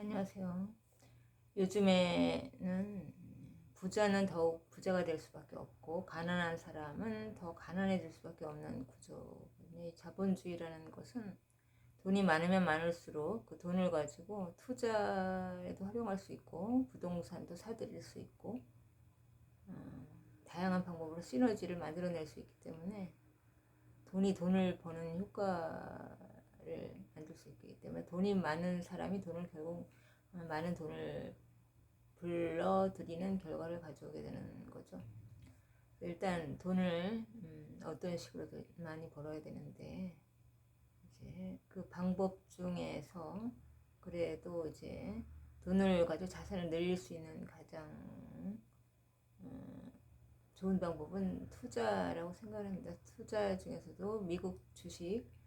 안녕하세요. 요즘에는 부자는 더욱 부자가 될 수밖에 없고 가난한 사람은 더 가난해질 수밖에 없는 구조거든요. 자본주의라는 것은 돈이 많으면 많을수록 그 돈을 가지고 투자에도 활용할 수 있고 부동산도 사들일 수 있고 어, 다양한 방법으로 시너지를 만들어낼 수 있기 때문에 돈이 돈을 버는 효과를 만들 수 있기 때문에 돈이 많은 사람이 돈을 결국 어, 많은 돈을 불러들이는 결과를 가져오게 되는 거죠. 일단 돈을 음, 어떤 식으로도 많이 벌어야 되는데 이제 그 방법 중에서 그래도 이제 돈을 가지고 자산을 늘릴 수 있는 가장 음, 좋은 방법은 투자라고 생각합니다. 투자 중에서도 미국 주식 어,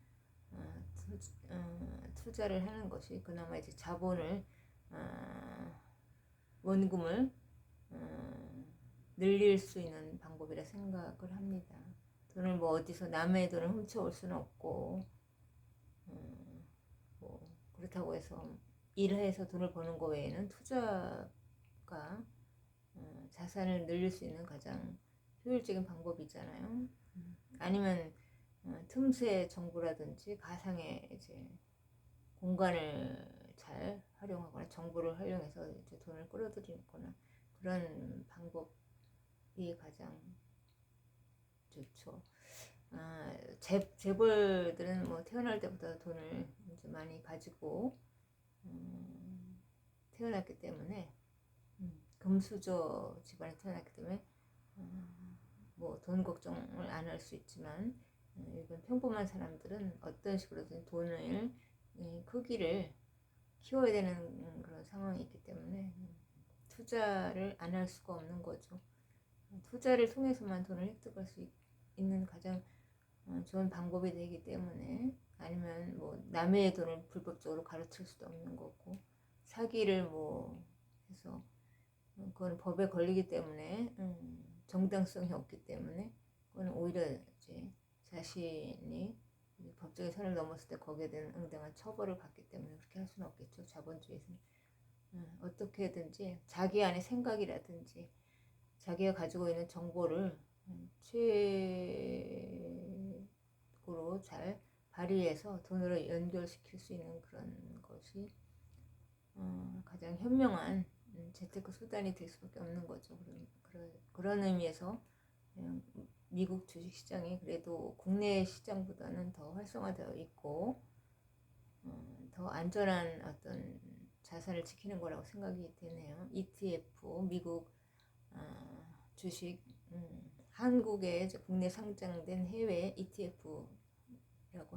투, 어, 투자를 하는 것이 그나마 이제 자본을 어, 원금을 어, 늘릴 수 있는 방법이라 생각을 합니다. 돈을 뭐 어디서 남의 돈을 훔쳐올 수는 없고 어, 뭐 그렇다고 해서 일해서 돈을 버는 거 외에는 투자가 어, 자산을 늘릴 수 있는 가장 효율적인 방법이잖아요. 아니면 어, 틈새 정보라든지 가상의 이제 공간을 잘 활용하거나 정보를 활용해서 이제 돈을 끌어들이거나 그런 방법이 가장 좋죠. 아, 재, 재벌들은 뭐 태어날 때부터 돈을 이제 많이 가지고 음, 태어났기 때문에 음, 금수저 집안에 태어났기 때문에 음, 뭐돈 걱정을 안 할 수 있지만 음, 일본 평범한 사람들은 어떤 식으로든 돈을 이 크기를 키워야 되는 그런 상황이 있기 때문에 투자를 안 할 수가 없는 거죠. 투자를 통해서만 돈을 획득할 수 있는 가장 어, 좋은 방법이 되기 때문에 아니면 뭐 남의 돈을 불법적으로 가르칠 수도 없는 거고 사기를 뭐 해서 그건 법에 걸리기 때문에 음, 정당성이 없기 때문에 그건 오히려 이제 자신이 법적인 선을 넘었을 때 거기에 대한 응당한 처벌을 받기 때문에 그렇게 할 수는 없겠죠. 자본주의에서는. 음, 어떻게든지 자기 안의 생각이라든지 자기가 가지고 있는 정보를 음, 최고로 잘 발휘해서 돈으로 연결시킬 수 있는 그런 것이 어, 가장 현명한 음, 재테크 수단이 될 수밖에 없는 거죠. 그런, 그런, 그런 의미에서 미국 주식 시장이 그래도 국내 시장보다는 더 활성화되어 있고 어, 더 안전한 어떤 자산을 지키는 거라고 생각이 되네요. ETF 미국 어, 주식 음, 한국에 국내 상장된 해외 ETF라고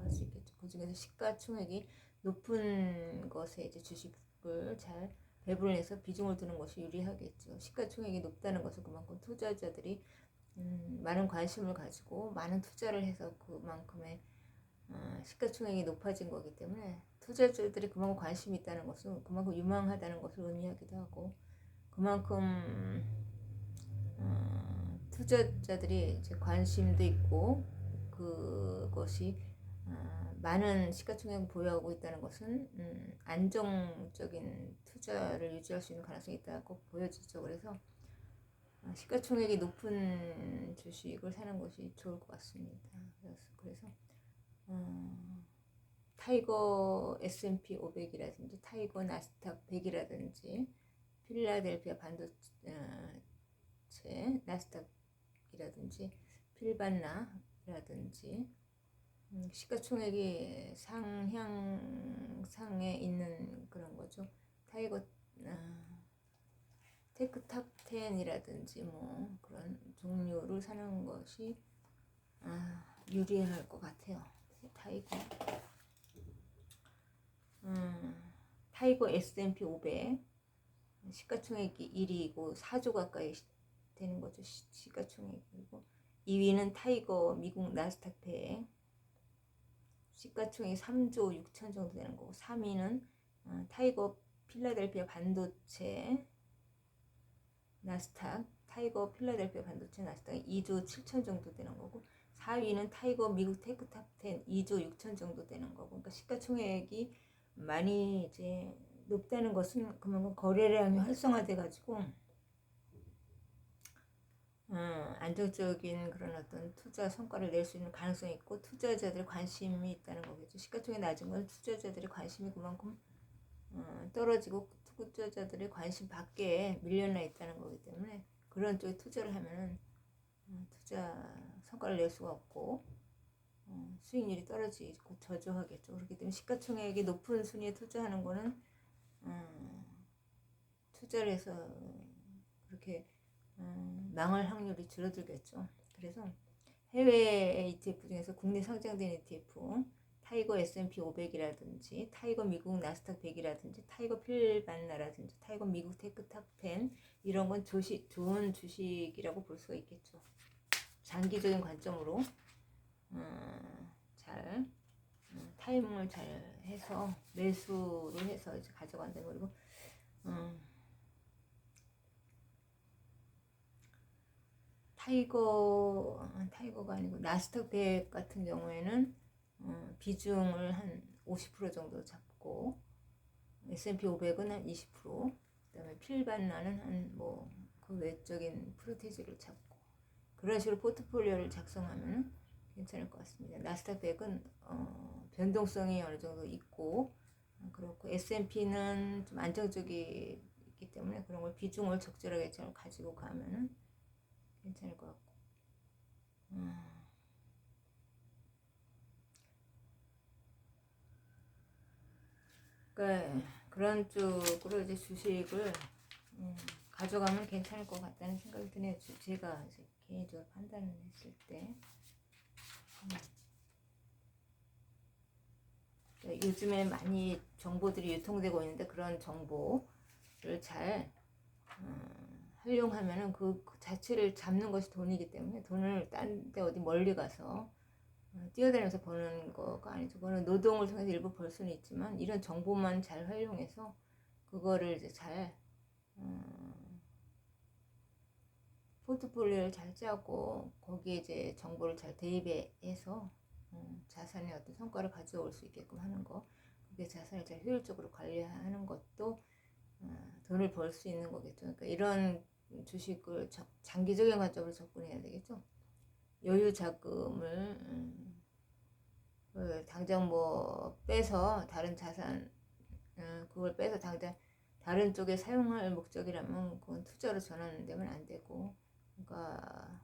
할 수 있겠죠. 그 중에서 시가총액이 높은 것에 이제 주식을 잘 배분해서 비중을 두는 것이 유리하겠죠. 시가총액이 높다는 것은 그만큼 투자자들이 음, 많은 관심을 가지고 많은 투자를 해서 그만큼의 어, 시가총액이 높아진 거기 때문에 투자자들이 그만큼 관심이 있다는 것은 그만큼 유망하다는 것을 의미하기도 하고 그만큼 어, 투자자들이 이제 관심도 있고 그것이 어, 많은 시가총액을 보유하고 있다는 것은 음, 안정적인 투자를 유지할 수 있는 가능성이 있다고 보여지죠. 그래서 어, 시가총액이 높은 주식을 사는 것이 좋을 것 같습니다. 그래서, 그래서 어, 타이거 S&P 500이라든지 타이거 나스닥 100이라든지 필라델피아 반도체 어, 나스닥이라든지 필반나라든지 음, 시가총액이 상향상에 있는 그런 거죠. 타이거 어, 테크탑 10이라든지 뭐 그런 종류를 사는 것이 아, 유리할 것 같아요. 타이거. 음, 타이거 S&P 500 시가총액이 1위이고 4조 가까이 되는 거죠. 시가총액이고 2위는 타이거 미국 나스닥 100 시가총액 3조 6천 정도 되는 거고 3위는 어, 타이거 필라델피아 반도체 나스닥 타이거 필라델피아 반도체 나스닥 2조 7천 정도 되는 거고 4위는 타이거 미국 테크탑 10 2조 6천 정도 되는 거고 그러니까 시가총액이 많이 이제 높다는 것은 그만큼 거래량이 활성화돼 가지고 어, 안정적인 그런 어떤 투자 성과를 낼 수 있는 가능성이 있고 투자자들의 관심이 있다는 거겠죠. 시가총액 낮은 건 투자자들의 관심이 그만큼 어, 떨어지고 투자자들의 관심 밖에 밀려나 있다는 거기 때문에 그런 쪽에 투자를 하면은 어, 투자 성과를 낼 수가 없고 어, 수익률이 떨어지고 저조하겠죠. 그렇기 때문에 시가총액이 높은 순위에 투자하는 거는 어, 투자를 해서 그렇게 어, 망할 확률이 줄어들겠죠. 그래서 해외 ETF 중에서 국내 상장된 ETF 타이거 S&P 500이라든지 타이거 미국 나스닥 100이라든지 타이거 필반나라든지 타이거 미국 테크 탑10 이런 건 조시, 좋은 주식이라고 볼 수가 있겠죠. 장기적인 관점으로 어, 잘 어, 타이밍을 잘 해서 매수를 해서 이제 가져간다는 그리고 어, 타이거 아, 타이거가 아니고 나스닥 100 같은 경우에는 어, 비중을 한 50% 정도 잡고 S&P 500은 한 20%, 그다음에 필반나는 한 뭐 그 외적인 프로테지를 잡고 그런 식으로 포트폴리오를 작성하면 괜찮을 것 같습니다. 나스닥 100은 어, 변동성이 어느 정도 있고 어, 그렇고 S&P는 좀 안정적이기 때문에 그런 걸 비중을 적절하게 잘 가지고 가면은 괜찮을 것 같고. 음. 그러니까 그런 쪽으로 이제 주식을 음, 가져가면 괜찮을 것 같다는 생각이 드네요. 주- 제가 개인적으로 판단을 했을 때. 음. 그러니까 요즘에 많이 정보들이 유통되고 있는데 그런 정보를 잘 음, 활용하면은 그, 그 자체를 잡는 것이 돈이기 때문에 돈을 딴 데 어디 멀리 가서 어, 뛰어다니면서 버는 거가 아니죠. 그거는 노동을 통해서 일부 벌 수는 있지만 이런 정보만 잘 활용해서 그거를 이제 잘 어, 포트폴리오를 잘 짜고 거기에 이제 정보를 잘 대입해서 어, 자산의 어떤 성과를 가져올 수 있게끔 하는 거 그게 자산을 잘 효율적으로 관리하는 것도 어, 돈을 벌 수 있는 거겠죠. 그러니까 이런 주식을 자- 장기적인 관점으로 접근해야 되겠죠. 여유 자금을 음, 그 당장 뭐 빼서 다른 자산 음, 그걸 빼서 당장 다른 쪽에 사용할 목적이라면 그건 투자로 전환되면 안 되고 그러니까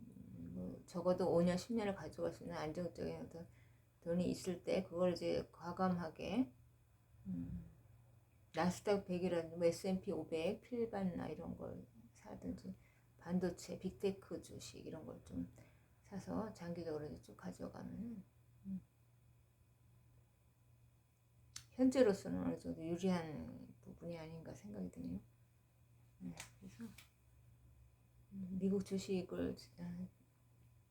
음, 뭐 적어도 5년 10년을 가져갈 수 있는 안정적인 어떤 돈이 있을 때 그걸 이제 과감하게 음, 나스닥 100이라든지 뭐 S&P 500, 필반나 이런 걸 사든지 반도체, 빅테크 주식 이런 걸 좀 사서 장기적으로 쭉 가져가면 음, 현재로서는 어느 정도 유리한 부분이 아닌가 생각이 드네요. 네, 그래서 음, 미국 주식을 아,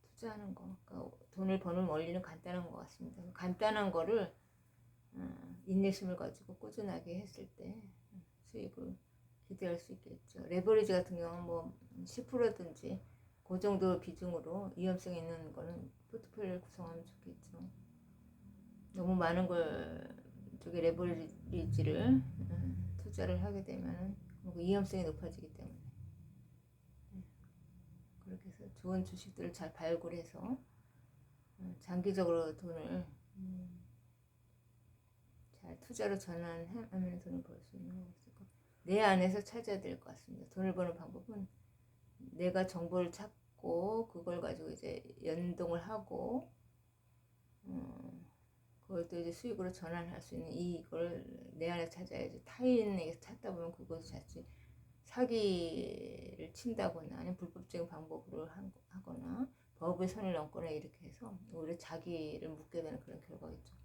투자하는 거, 그러니까 돈을 버는 원리는 간단한 것 같습니다. 간단한 거를 어, 인내심을 가지고 꾸준하게 했을 때 음, 수익을 기대할 수 있겠죠. 레버리지 같은 경우는 뭐 10%든지 그 정도 비중으로 위험성 있는 거는 포트폴리오를 구성하면 좋겠죠. 너무 많은 걸 쪽에 레버리지를 음, 투자를 하게 되면은 그 위험성이 높아지기 때문에 네. 그렇게 해서 좋은 주식들을 잘 발굴해서 음, 장기적으로 돈을 음, 잘 투자로 전환하면 돈을 벌 수 있는 거겠고 내 안에서 찾아야 될 것 같습니다. 돈을 버는 방법은 내가 정보를 찾고 그걸 가지고 이제 연동을 하고 음, 그걸 또 이제 수익으로 전환할 수 있는 이걸 내 안에 찾아야지 타인에게서 찾다 보면 그것이 자칫 사기를 친다거나 아니면 불법적인 방법으로 한- 하거나 법의 선을 넘거나 이렇게 해서 오히려 자기를 묻게 되는 그런 결과겠죠.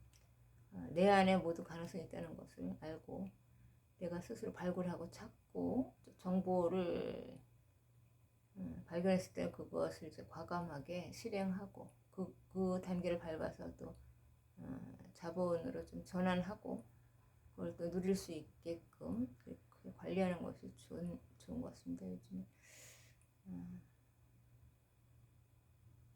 어, 내 안에 모두 가능성이 있다는 것을 알고 내가 스스로 발굴하고 찾고 정보를 음, 발견했을 때 그것을 이제 과감하게 실행하고 그, 그 단계를 밟아서 또 어, 자본으로 좀 전환하고 그걸 또 누릴 수 있게끔 관리하는 것이 좋은, 좋은 것 같습니다. 요즘에 어,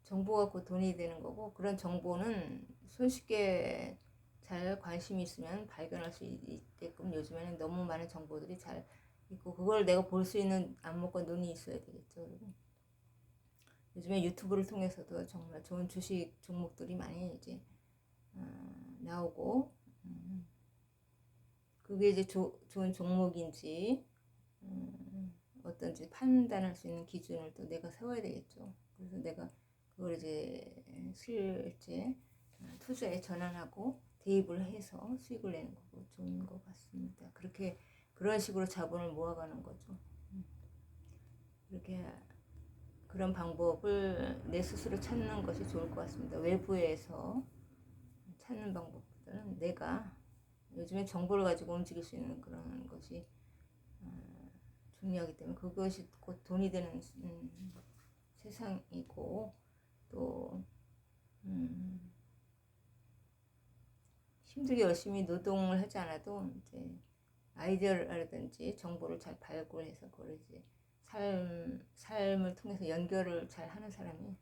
정보가 곧 돈이 되는 거고 그런 정보는 손쉽게 잘 관심이 있으면 발견할 수 있- 있게끔 요즘에는 너무 많은 정보들이 잘 있고 그걸 내가 볼 수 있는 안목과 눈이 있어야 되겠죠. 그리고 요즘에 유튜브를 통해서도 정말 좋은 주식 종목들이 많이 이제 어, 나오고 음, 그게 이제 조, 좋은 종목인지 음, 어떤지 판단할 수 있는 기준을 또 내가 세워야 되겠죠. 그래서 내가 그걸 이제 실제 어, 투자에 전환하고 대입을 해서 수익을 내는 거고 좋은 것 같습니다. 그렇게 그런 식으로 자본을 모아가는 거죠. 음. 이렇게 그런 방법을 내 스스로 찾는 것이 좋을 것 같습니다. 외부에서 찾는 방법보다는 내가 요즘에 정보를 가지고 움직일 수 있는 그런 것이 어, 중요하기 때문에 그것이 곧 돈이 되는 음, 세상이고 또 음, 힘들게 열심히 노동을 하지 않아도 이제 아이디어라든지 정보를 잘 발굴해서 그걸 이제 삶 삶을 통해서 연결을 잘 하는 사람이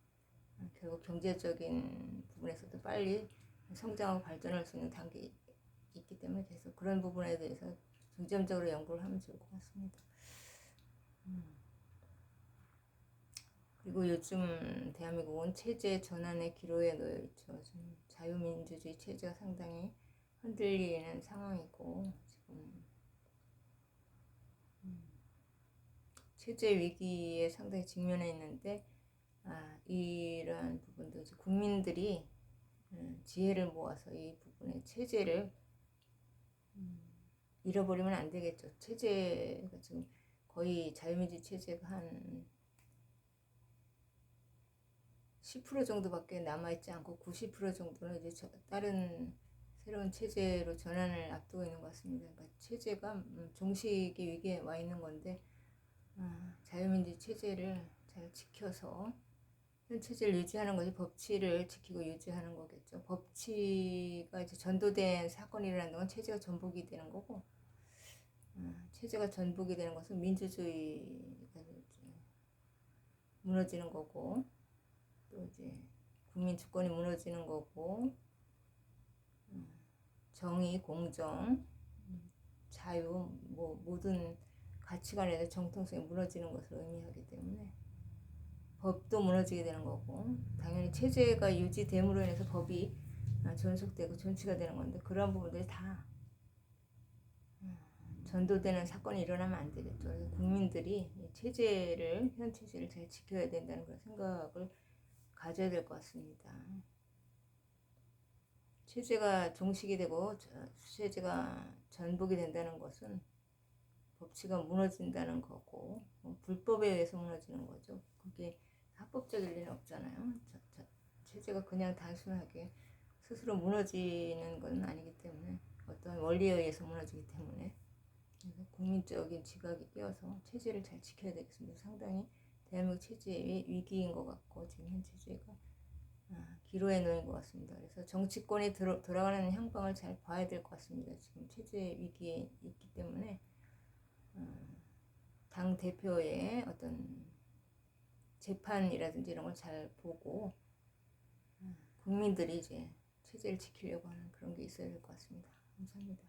결국 경제적인 부분에서도 빨리 성장하고 발전할 수 있는 단계에 있기 때문에 계속 그런 부분에 대해서 중점적으로 연구를 하면 좋을 것 같습니다. 음. 그리고 요즘 대한민국은 체제 전환의 기로에 놓여 있죠. 자유민주주의 체제가 상당히 흔들리는 상황이고 지금 음, 체제 위기에 상당히 직면해 있는데 아, 이러한 부분도 국민들이 음, 지혜를 모아서 이 부분의 체제를 음, 잃어버리면 안 되겠죠. 체제가 지금 거의 자유민주 체제가 한 10% 정도밖에 남아있지 않고 90% 정도는 이제 저, 다른 새로운 체제로 전환을 앞두고 있는 것 같습니다. 그러니까 체제가 음, 종식의 위기에 와 있는 건데 아, 자유민주 체제를 잘 지켜서 현 체제를 유지하는 것이 법치를 지키고 유지하는 거겠죠. 법치가 이제 전도된 사건이 일어나는 동안 체제가 전복이 되는 거고 아, 체제가 전복이 되는 것은 민주주의가 무너지는 거고 또 이제 국민 주권이 무너지는 거고 음, 정의, 공정, 음, 자유, 뭐 모든 가치관에 정통성이 무너지는 것을 의미하기 때문에 법도 무너지게 되는 거고 당연히 체제가 유지됨으로 인해서 법이 아, 존속되고 존치가 되는 건데 그런 부분들이 다 음, 전도되는 사건이 일어나면 안 되겠죠. 국민들이 체제를 현 체제를 잘 지켜야 된다는 그런 생각을 가져야 될 것 같습니다. 체제가 종식이 되고 체제가 전복이 된다는 것은 법치가 무너진다는 거고 뭐 불법에 의해서 무너지는 거죠. 그게 합법적일 리는 없잖아요. 자, 자, 체제가 그냥 단순하게 스스로 무너지는 건 아니기 때문에 어떤 원리에 의해서 무너지기 때문에 국민적인 지각이 끼어서 체제를 잘 지켜야 되겠습니다. 상당히 대한민국 체제의 위기인 것 같고 지금 현 체제가 아, 기로에 놓인 것 같습니다. 그래서 정치권이 들어, 돌아가는 향방을 잘 봐야 될 것 같습니다. 지금 체제 위기에 있기 때문에 어, 당 대표의 어떤 재판이라든지 이런 걸 잘 보고 어, 국민들이 이제 체제를 지키려고 하는 그런 게 있어야 될 것 같습니다. 감사합니다.